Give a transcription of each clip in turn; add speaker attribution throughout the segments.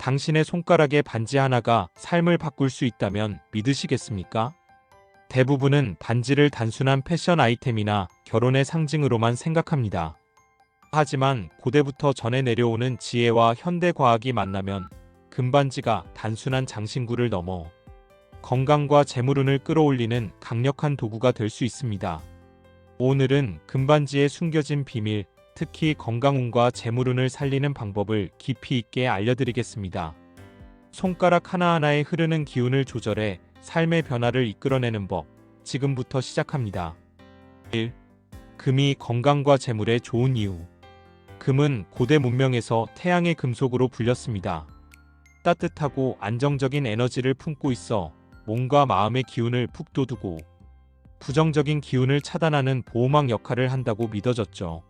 Speaker 1: 당신의 손가락에 반지 하나가 삶을 바꿀 수 있다면 믿으시겠습니까? 대부분은 반지를 단순한 패션 아이템이나 결혼의 상징으로만 생각합니다. 하지만 고대부터 전해 내려오는 지혜와 현대 과학이 만나면 금반지가 단순한 장신구를 넘어 건강과 재물운을 끌어올리는 강력한 도구가 될 수 있습니다. 오늘은 금반지의 숨겨진 비밀, 특히 건강운과 재물운을 살리는 방법을 깊이 있게 알려드리겠습니다. 손가락 하나하나에 흐르는 기운을 조절해 삶의 변화를 이끌어내는 법, 지금부터 시작합니다. 1. 금이 건강과 재물에 좋은 이유. 금은 고대 문명에서 태양의 금속으로 불렸습니다. 따뜻하고 안정적인 에너지를 품고 있어 몸과 마음의 기운을 푹 돋우고 부정적인 기운을 차단하는 보호막 역할을 한다고 믿어졌죠.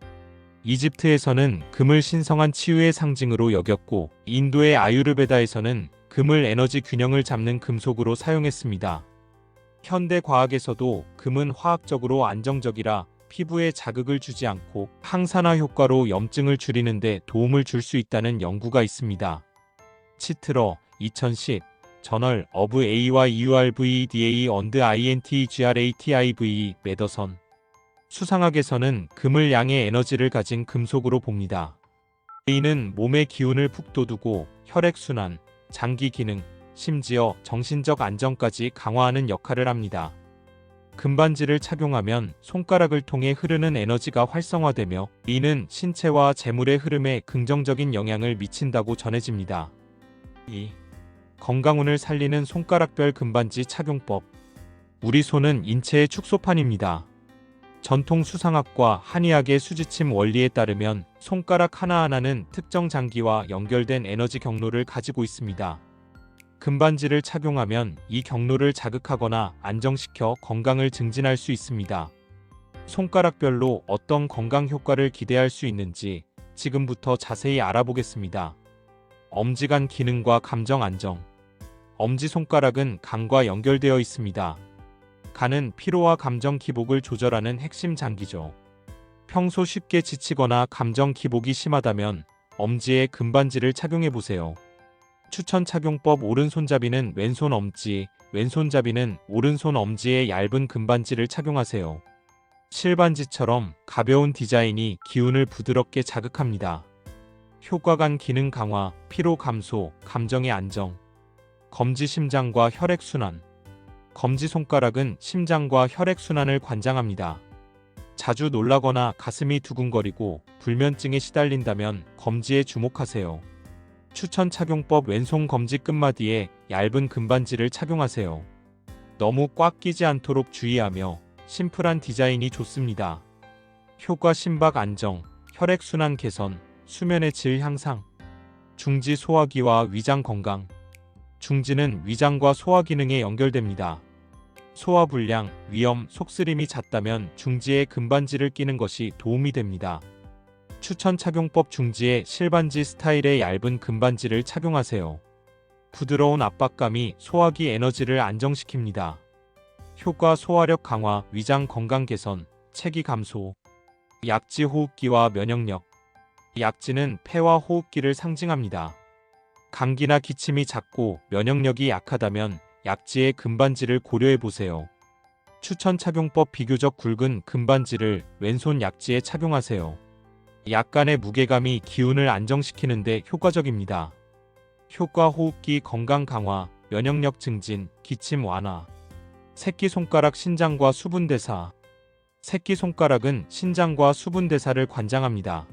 Speaker 1: 이집트에서는 금을 신성한 치유의 상징으로 여겼고 인도의 아유르베다에서는 금을 에너지 균형을 잡는 금속으로 사용했습니다. 현대 과학에서도 금은 화학적으로 안정적이라 피부에 자극을 주지 않고 항산화 효과로 염증을 줄이는데 도움을 줄 수 있다는 연구가 있습니다. 치트러 2010 저널 어브 AY URVDA 언드 INTGRATIV 메더선 수상학에서는 금을 양의 에너지를 가진 금속으로 봅니다. 이는 몸의 기운을 푹 돋우고 혈액순환, 장기 기능, 심지어 정신적 안정까지 강화하는 역할을 합니다. 금반지를 착용하면 손가락을 통해 흐르는 에너지가 활성화되며 이는 신체와 재물의 흐름에 긍정적인 영향을 미친다고 전해집니다. 2. 건강운을 살리는 손가락별 금반지 착용법. 우리 손은 인체의 축소판입니다. 전통 수상학과 한의학의 수지침 원리에 따르면 손가락 하나하나는 특정 장기와 연결된 에너지 경로를 가지고 있습니다. 금반지를 착용하면 이 경로를 자극하거나 안정시켜 건강을 증진할 수 있습니다. 손가락별로 어떤 건강 효과를 기대할 수 있는지 지금부터 자세히 알아보겠습니다. 엄지간 기능과 감정 안정. 엄지손가락은 간과 연결되어 있습니다. 간은 피로와 감정 기복을 조절하는 핵심 장기죠. 평소 쉽게 지치거나 감정 기복이 심하다면 엄지에 금반지를 착용해 보세요. 추천 착용법 오른손잡이는 왼손 엄지, 왼손잡이는 오른손 엄지에 얇은 금반지를 착용하세요. 실반지처럼 가벼운 디자인이 기운을 부드럽게 자극합니다. 효과간 기능 강화, 피로 감소, 감정의 안정. 검지 심장과 혈액순환. 검지 손가락은 심장과 혈액순환을 관장합니다. 자주 놀라거나 가슴이 두근거리고 불면증에 시달린다면 검지에 주목하세요. 추천 착용법 왼손 검지 끝마디에 얇은 금반지를 착용하세요. 너무 꽉 끼지 않도록 주의하며 심플한 디자인이 좋습니다. 효과 심박 안정, 혈액순환 개선, 수면의 질 향상, 중지 소화기와 위장 건강. 중지는 위장과 소화 기능에 연결됩니다. 소화 불량, 위염, 속쓰림이 잦다면 중지에 금반지를 끼는 것이 도움이 됩니다. 추천 착용법 중지에 실반지 스타일의 얇은 금반지를 착용하세요. 부드러운 압박감이 소화기 에너지를 안정시킵니다. 효과 소화력 강화, 위장 건강 개선, 체기 감소, 약지 호흡기와 면역력. 약지는 폐와 호흡기를 상징합니다. 감기나 기침이 잦고 면역력이 약하다면 약지의 금반지를 고려해 보세요. 추천 착용법 비교적 굵은 금반지를 왼손 약지에 착용하세요. 약간의 무게감이 기운을 안정시키는데 효과적입니다. 효과 호흡기 건강 강화, 면역력 증진, 기침 완화. 새끼손가락 신장과 수분대사. 새끼손가락은 신장과 수분대사를 관장합니다.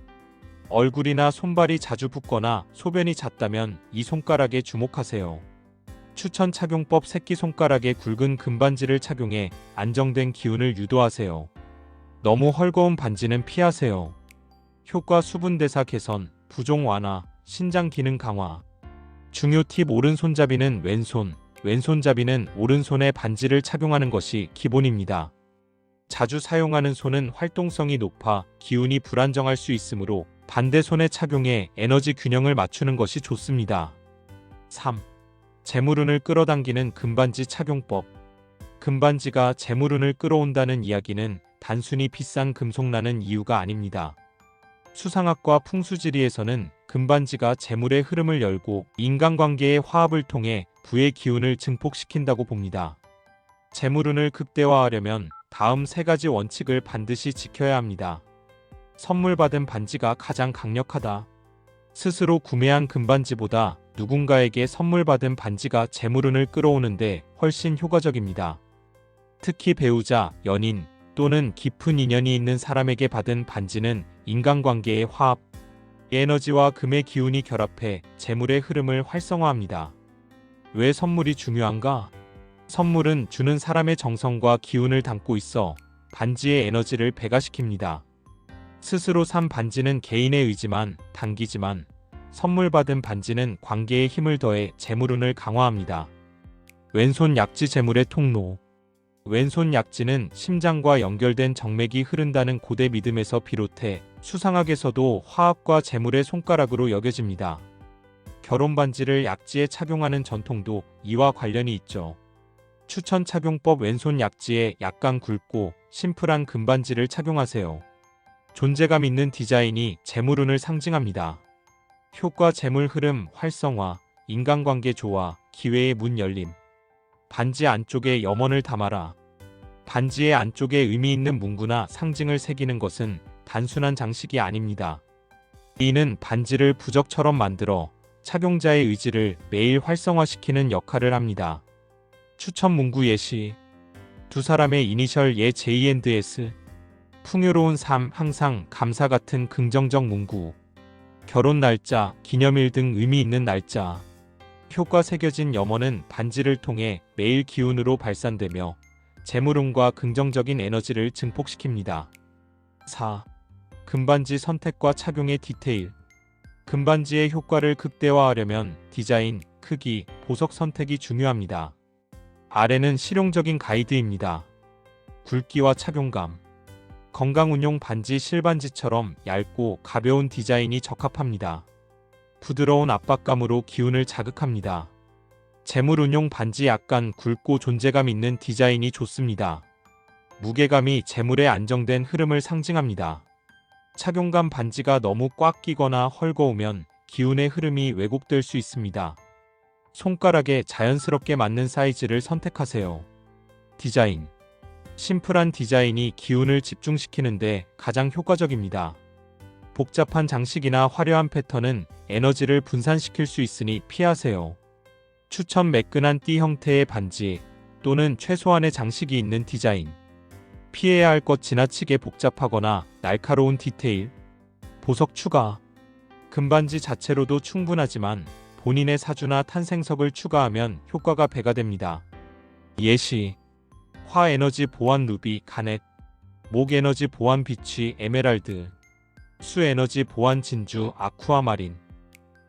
Speaker 1: 얼굴이나 손발이 자주 붓거나 소변이 잦다면 이 손가락에 주목하세요. 추천 착용법 새끼손가락에 굵은 금반지를 착용해 안정된 기운을 유도하세요. 너무 헐거운 반지는 피하세요. 효과 수분대사 개선, 부종 완화, 신장 기능 강화. 중요 팁 오른손잡이는 왼손, 왼손잡이는 오른손에 반지를 착용하는 것이 기본입니다. 자주 사용하는 손은 활동성이 높아 기운이 불안정할 수 있으므로 반대 손에 착용해 에너지 균형을 맞추는 것이 좋습니다. 3. 재물운을 끌어당기는 금반지 착용법. 금반지가 재물운을 끌어온다는 이야기는 단순히 비싼 금속라는 이유가 아닙니다. 수상학과 풍수지리에서는 금반지가 재물의 흐름을 열고 인간관계의 화합을 통해 부의 기운을 증폭시킨다고 봅니다. 재물운을 극대화하려면 다음 세 가지 원칙을 반드시 지켜야 합니다. 선물 받은 반지가 가장 강력하다. 스스로 구매한 금반지보다 누군가에게 선물 받은 반지가 재물운을 끌어오는데 훨씬 효과적입니다. 특히 배우자, 연인 또는 깊은 인연이 있는 사람에게 받은 반지는 인간관계의 화합, 에너지와 금의 기운이 결합해 재물의 흐름을 활성화합니다. 왜 선물이 중요한가? 선물은 주는 사람의 정성과 기운을 담고 있어 반지의 에너지를 배가시킵니다. 스스로 산 반지는 개인의 의지만 당기지만 선물 받은 반지는 관계에 힘을 더해 재물운을 강화합니다. 왼손 약지 재물의 통로 왼손 약지는 심장과 연결된 정맥이 흐른다는 고대 믿음에서 비롯해 수상학에서도 화합과 재물의 손가락으로 여겨집니다. 결혼 반지를 약지에 착용하는 전통도 이와 관련이 있죠. 추천 착용법 왼손 약지에 약간 굵고 심플한 금반지를 착용하세요. 존재감 있는 디자인이 재물운을 상징합니다. 효과 재물 흐름 활성화, 인간관계 조화, 기회의 문 열림. 반지 안쪽에 염원을 담아라. 반지의 안쪽에 의미 있는 문구나 상징을 새기는 것은 단순한 장식이 아닙니다. 이는 반지를 부적처럼 만들어 착용자의 의지를 매일 활성화시키는 역할을 합니다. 추천 문구 예시 두 사람의 이니셜 예 J&S 풍요로운 삶 항상 감사 같은 긍정적 문구 결혼 날짜 기념일 등 의미 있는 날짜 효과 새겨진 염원은 반지를 통해 매일 기운으로 발산되며 재물운과 긍정적인 에너지를 증폭시킵니다. 4. 금반지 선택과 착용의 디테일 금반지의 효과를 극대화하려면 디자인, 크기, 보석 선택이 중요합니다. 아래는 실용적인 가이드입니다. 굵기와 착용감 건강운용 반지 실반지처럼 얇고 가벼운 디자인이 적합합니다. 부드러운 압박감으로 기운을 자극합니다. 재물운용 반지 약간 굵고 존재감 있는 디자인이 좋습니다. 무게감이 재물의 안정된 흐름을 상징합니다. 착용감 반지가 너무 꽉 끼거나 헐거우면 기운의 흐름이 왜곡될 수 있습니다. 손가락에 자연스럽게 맞는 사이즈를 선택하세요. 디자인 심플한 디자인이 기운을 집중시키는데 가장 효과적입니다. 복잡한 장식이나 화려한 패턴은 에너지를 분산시킬 수 있으니 피하세요. 추천 매끈한 띠 형태의 반지 또는 최소한의 장식이 있는 디자인. 피해야 할 것 지나치게 복잡하거나 날카로운 디테일. 보석 추가. 금반지 자체로도 충분하지만 본인의 사주나 탄생석을 추가하면 효과가 배가 됩니다. 예시. 화 에너지 보완 루비 가넷. 목 에너지 보완 비취 에메랄드. 수 에너지 보완 진주 아쿠아마린.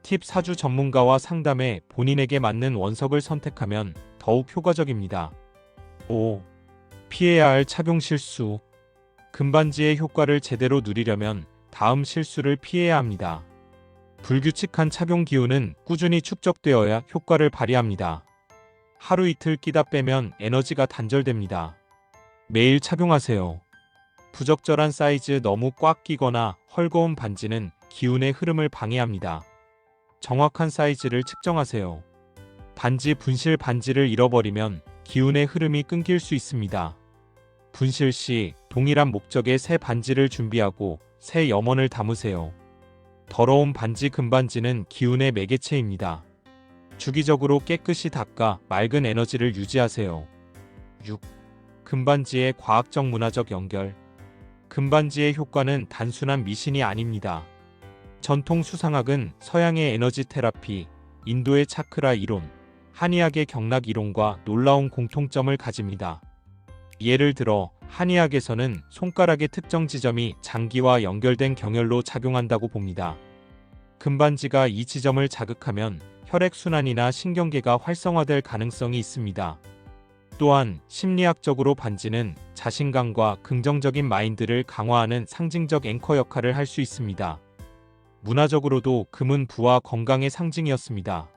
Speaker 1: 팁 사주 전문가와 상담해 본인에게 맞는 원석을 선택하면 더욱 효과적입니다. 5. 피해야 할 착용 실수. 금반지의 효과를 제대로 누리려면 다음 실수를 피해야 합니다. 불규칙한 착용 기운은 꾸준히 축적되어야 효과를 발휘합니다. 하루 이틀 끼다 빼면 에너지가 단절됩니다. 매일 착용하세요. 부적절한 사이즈 너무 꽉 끼거나 헐거운 반지는 기운의 흐름을 방해합니다. 정확한 사이즈를 측정하세요. 반지 분실 반지를 잃어버리면 기운의 흐름이 끊길 수 있습니다. 분실 시 동일한 목적의 새 반지를 준비하고 새 염원을 담으세요. 더러운 반지 금반지는 기운의 매개체입니다. 주기적으로 깨끗이 닦아 맑은 에너지를 유지하세요. 6. 금반지의 과학적 문화적 연결 금반지의 효과는 단순한 미신이 아닙니다. 전통 수상학은 서양의 에너지 테라피, 인도의 차크라 이론, 한의학의 경락 이론과 놀라운 공통점을 가집니다. 예를 들어 한의학에서는 손가락의 특정 지점이 장기와 연결된 경혈로 작용한다고 봅니다. 금반지가 이 지점을 자극하면 혈액순환이나 신경계가 활성화될 가능성이 있습니다. 또한 심리학적으로 반지는 자신감과 긍정적인 마인드를 강화하는 상징적 앵커 역할을 할 수 있습니다. 문화적으로도 금은 부와 건강의 상징이었습니다.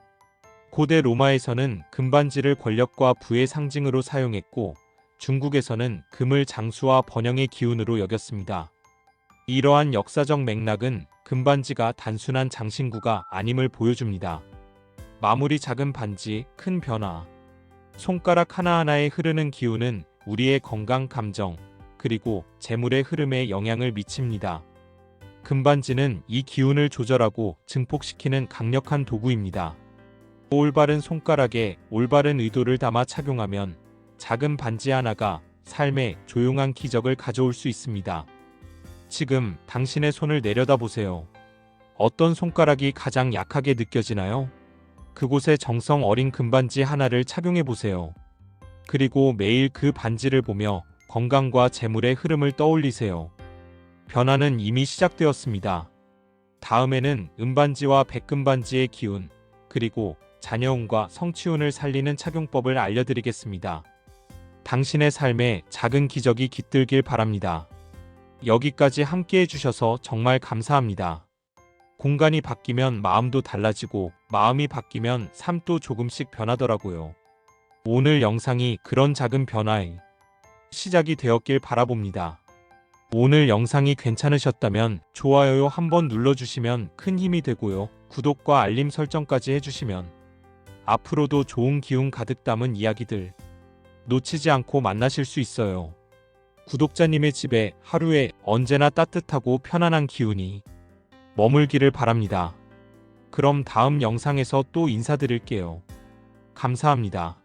Speaker 1: 고대 로마에서는 금반지를 권력과 부의 상징으로 사용했고 중국에서는 금을 장수와 번영의 기운으로 여겼습니다. 이러한 역사적 맥락은 금반지가 단순한 장신구가 아님을 보여줍니다. 마무리 작은 반지, 큰 변화. 손가락 하나하나에 흐르는 기운은 우리의 건강 감정, 그리고 재물의 흐름에 영향을 미칩니다. 금반지는 이 기운을 조절하고 증폭시키는 강력한 도구입니다. 올바른 손가락에 올바른 의도를 담아 착용하면 작은 반지 하나가 삶에 조용한 기적을 가져올 수 있습니다. 지금 당신의 손을 내려다 보세요. 어떤 손가락이 가장 약하게 느껴지나요? 그곳에 정성 어린 금반지 하나를 착용해 보세요. 그리고 매일 그 반지를 보며 건강과 재물의 흐름을 떠올리세요. 변화는 이미 시작되었습니다. 다음에는 은반지와 백금반지의 기운, 그리고 자녀운과 성취운을 살리는 착용법을 알려드리겠습니다. 당신의 삶에 작은 기적이 깃들길 바랍니다. 여기까지 함께 해주셔서 정말 감사합니다. 공간이 바뀌면 마음도 달라지고 마음이 바뀌면 삶도 조금씩 변하더라고요. 오늘 영상이 그런 작은 변화의 시작이 되었길 바라봅니다. 오늘 영상이 괜찮으셨다면 좋아요 한번 눌러주시면 큰 힘이 되고요. 구독과 알림 설정까지 해주시면 앞으로도 좋은 기운 가득 담은 이야기들 놓치지 않고 만나실 수 있어요. 구독자님의 집에 하루에 언제나 따뜻하고 편안한 기운이 머물기를 바랍니다. 그럼 다음 영상에서 또 인사드릴게요. 감사합니다.